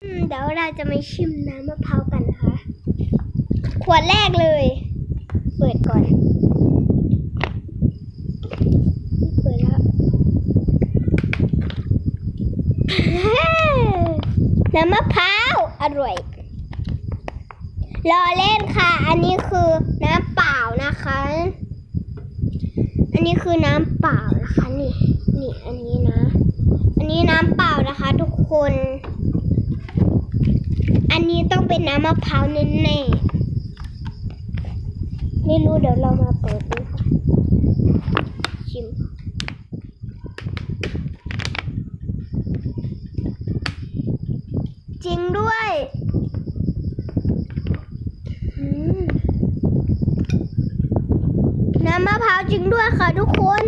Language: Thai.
เดี๋ยวเราจะมาชิมน้ำมะพร้าวกันนะคะ ขวดแรกเลย เปิดก่อน เปิดแล้ว น้ำมะพร้าว อร่อย รอเล่นค่ะ อันนี้คือน้ำเปล่านะคะ อันนี้คือน้ำเปล่านะคะ นี่ นี่ อันนี้นะ อันนี้น้ำเปล่านะคะ ทุกคน เป็นน้ำมะพร้าวแน่ๆไม่รู้เดี๋ยวเรามาเปิดดูชิมจริงด้วยน้ำมะพร้าวจริงด้วยค่ะทุกคน